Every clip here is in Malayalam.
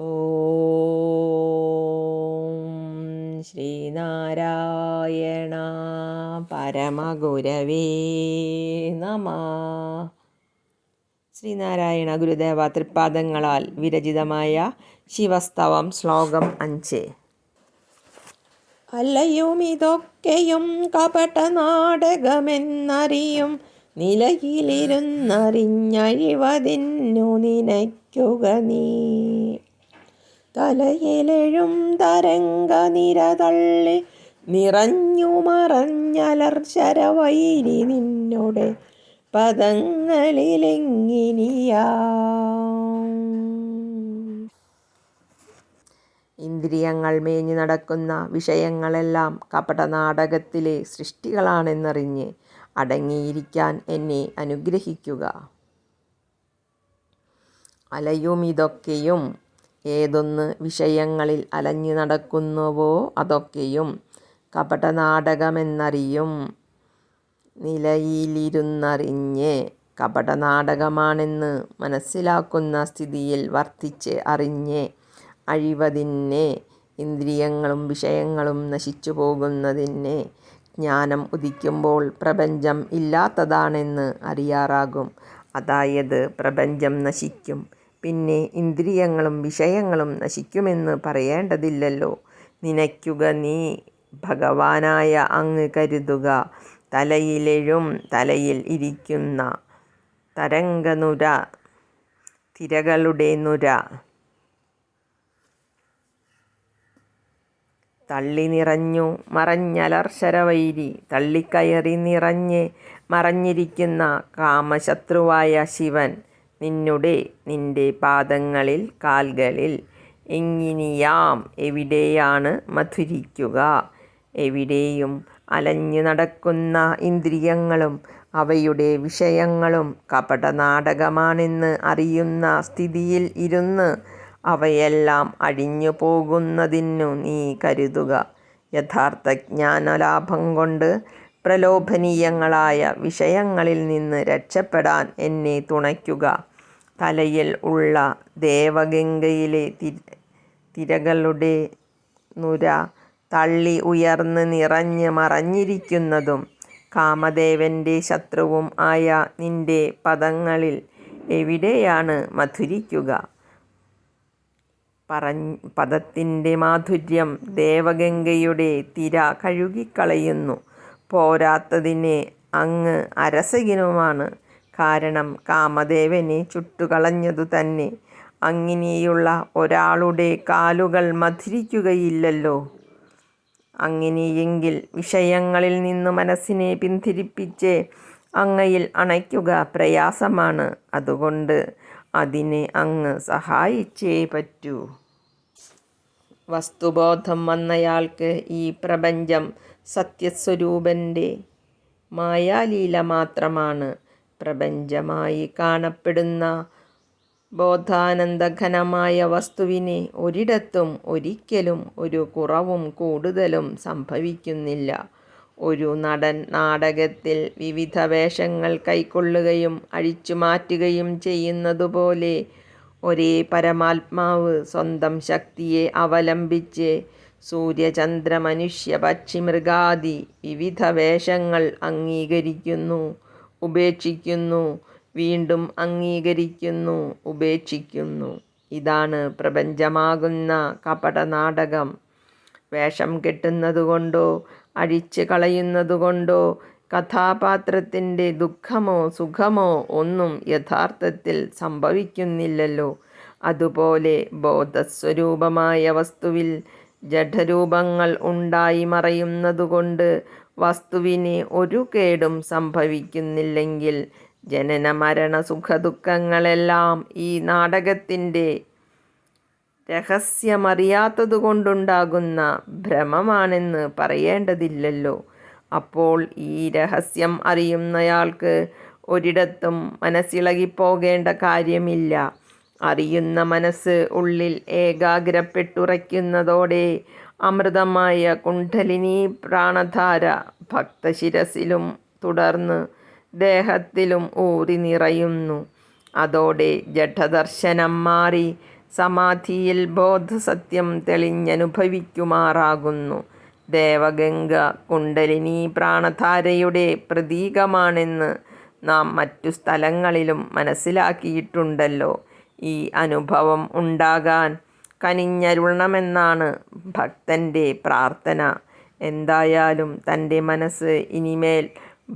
ഓം ശ്രീനാരായണ പരമഗുരവേ നമ. ശ്രീനാരായണ ഗുരുദേവ തൃപ്പാദങ്ങളാൽ വിരചിതമായ ശിവസ്തവം ശ്ലോകം അഞ്ച്. അല്ലയും ഇതൊക്കെയും കപട നാടകമെന്നറിയും നിലയിലിരുന്നറിഞ്ഞഴിവതിന്നു നിനയ്ക്കുക നീ. തലയിലെഴും തരംഗ നിരതള്ളി നിറഞ്ഞു മറഞ്ഞലർ ശരവൈരി നിന്നോടെ പദങ്ങളിലെങ്ങിനിയാ. ഇന്ദ്രിയങ്ങൾ മേഞ്ഞു നടക്കുന്ന വിഷയങ്ങളെല്ലാം കപട നാടകത്തിലെ സൃഷ്ടികളാണെന്നറിഞ്ഞ് അടങ്ങിയിരിക്കാൻ എന്നെ അനുഗ്രഹിക്കുക. അലയും ഇതൊക്കെയും ഏതൊന്ന് വിഷയങ്ങളിൽ അലഞ്ഞു നടക്കുന്നുവോ അതൊക്കെയും കപടനാടകമെന്നറിയും. നിലയിലിരുന്നറിഞ്ഞ് കപടനാടകമാണെന്ന് മനസ്സിലാക്കുന്ന സ്ഥിതിയിൽ വർത്തിച്ച് അറിഞ്ഞ് അഴിവതിന് ഇന്ദ്രിയങ്ങളും വിഷയങ്ങളും നശിച്ചു പോകുന്നതിന് ജ്ഞാനം ഉദിക്കുമ്പോൾ പ്രപഞ്ചം ഇല്ലാത്തതാണെന്ന് അറിയാറാകും. അതായത് പ്രപഞ്ചം നശിക്കും. പിന്നെ ഇന്ദ്രിയങ്ങളും വിഷയങ്ങളും നശിക്കുമെന്ന് പറയേണ്ടതില്ലല്ലോ. നനയ്ക്കുക നീ ഭഗവാനായ അങ്ങ് കരുതുക. തലയിലെഴും തലയിൽ ഇരിക്കുന്ന തരംഗനുര തിരകളുടെ നുര. തള്ളി നിറഞ്ഞു മറഞ്ഞലർശരവൈരി തള്ളിക്കയറി നിറഞ്ഞ് മറഞ്ഞിരിക്കുന്ന കാമശത്രുവായ ശിവൻ. നിന്നുടെ നിന്റെ പാദങ്ങളിൽ കാൽകളിൽ. എങ്ങിനിയാം എവിടെയാണ് മധുരിക്കുക? എവിടെയും അലഞ്ഞു നടക്കുന്ന ഇന്ദ്രിയങ്ങളും അവയുടെ വിഷയങ്ങളും കപടനാടകമാണെന്ന് അറിയുന്ന സ്ഥിതിയിൽ ഇരുന്ന് അവയെല്ലാം അഴിഞ്ഞു പോകുന്നതിനു നീ കരുതുക. യഥാർത്ഥ ജ്ഞാനലാഭം കൊണ്ട് പ്രലോഭനീയങ്ങളായ വിഷയങ്ങളിൽ നിന്ന് രക്ഷപ്പെടാൻ എന്നെ തുണയ്ക്കുക. തലയിൽ ഉള്ള ദേവഗംഗയിലെ തിരകളുടെ നുര തള്ളി ഉയർന്ന് നിറഞ്ഞ് മറഞ്ഞിരിക്കുന്നതും കാമദേവന്റെ ശത്രുവും ആയ നിന്റെ പദങ്ങളിൽ എവിടെയാണ് മധുരിക്കുക? പറഞ്ഞ പദത്തിന്റെ മാധുര്യം ദേവഗംഗയുടെ തിര കഴുകിക്കളയുന്നു. പോരാത്തതിനെ അങ്ങ് അരസകനുമാണ് കാരണം കാമദേവനെ ചുട്ടുകളഞ്ഞതു തന്നെ. അങ്ങനെയുള്ള ഒരാളുടെ കാലുകൾ മധുരിക്കുകയില്ലല്ലോ. അങ്ങനെയെങ്കിൽ വിഷയങ്ങളിൽ നിന്ന് മനസ്സിനെ പിന്തിരിപ്പിച്ച് അങ്ങയിൽ അണയ്ക്കുക പ്രയാസമാണ്. അതുകൊണ്ട് അതിനെ അങ്ങ് സഹായിച്ചേ പറ്റൂ. വസ്തുബോധം വന്നയാൾക്ക് ഈ പ്രപഞ്ചം സത്യസ്വരൂപന്റെ മായാലീല മാത്രമാണ്. പ്രപഞ്ചമായി കാണപ്പെടുന്ന ബോധാനന്ദഘനമായ വസ്തുവിനെ ഒരിടത്തും ഒരിക്കലും ഒരു കുറവും കൂടുതലും സംഭവിക്കുന്നില്ല. ഒരു നടൻ നാടകത്തിൽ വിവിധ വേഷങ്ങൾ കൈക്കൊള്ളുകയും അഴിച്ചു മാറ്റുകയും ചെയ്യുന്നതുപോലെ ഒരേ പരമാത്മാവ് സ്വന്തം ശക്തിയെ അവലംബിച്ച് സൂര്യചന്ദ്ര മനുഷ്യ പക്ഷി മൃഗാദി വിവിധ വേഷങ്ങൾ അംഗീകരിക്കുന്നു. ഉപേക്ഷിക്കുന്നു. വീണ്ടും അംഗീകരിക്കുന്നു ഉപേക്ഷിക്കുന്നു. ഇതാണ് പ്രപഞ്ചമാകുന്ന കപടനാടകം. വേഷം കെട്ടുന്നതുകൊണ്ടോ അഴിച്ച് കളയുന്നതുകൊണ്ടോ കഥാപാത്രത്തിന്റെ ദുഃഖമോ സുഖമോ ഒന്നും യഥാർത്ഥത്തിൽ സംഭവിക്കുന്നില്ലല്ലോ. അതുപോലെ ബോധസ്വരൂപമായ വസ്തുവിൽ ജഡരൂപങ്ങൾ ഉണ്ടായി മറയുന്നതുകൊണ്ട് വസ്തുവിന് ഒരു കേടും സംഭവിക്കുന്നില്ലെങ്കിൽ ജനന മരണ സുഖദുഃഖങ്ങളെല്ലാം ഈ നാടകത്തിന്റെ രഹസ്യമറിയാത്തതുകൊണ്ടുണ്ടാകുന്ന ഭ്രമമാണെന്ന് പറയേണ്ടതില്ലല്ലോ. അപ്പോൾ ഈ രഹസ്യം അറിയുന്നയാൾക്ക് ഒരിടത്തും മനസ്സിളകിപ്പോകേണ്ട കാര്യമില്ല. അറിയുന്ന മനസ്സ് ഉള്ളിൽ ഏകാഗ്രപ്പെട്ടുറയ്ക്കുന്നതോടെ അമൃതമായ കുണ്ഠലിനി പ്രാണധാര ഭക്തശിരസിലും തുടർന്ന് ദേഹത്തിലും ഊറി നിറയുന്നു. അതോടെ ജഠദർശനം മാറി സമാധിയിൽ ബോധസത്യം തെളിഞ്ഞനുഭവിക്കുമാറാകുന്നു. ദേവഗംഗ കുണ്ടലിനി പ്രാണധാരയുടെ പ്രതീകമാണെന്ന് നാം മറ്റു സ്ഥലങ്ങളിലും മനസ്സിലാക്കിയിട്ടുണ്ടല്ലോ. ഈ അനുഭവം ഉണ്ടാകാൻ കനിഞ്ഞരുളണമെന്നാണ് ഭക്തന്റെ പ്രാർത്ഥന. എന്തായാലും തന്റെ മനസ്സ് ഇനിമേൽ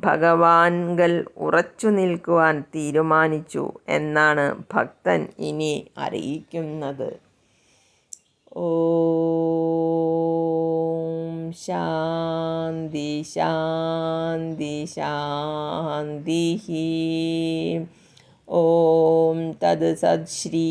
ഭഗവാൻകൾ ഉറച്ചു നിൽക്കുവാൻ തീരുമാനിച്ചു എന്നാണ് ഭക്തൻ ഇനി അറിയിക്കുന്നത്. ഓം ശാന്തി ശാന്തി ശാന്തി ഓം തത് സത്ശ്രീ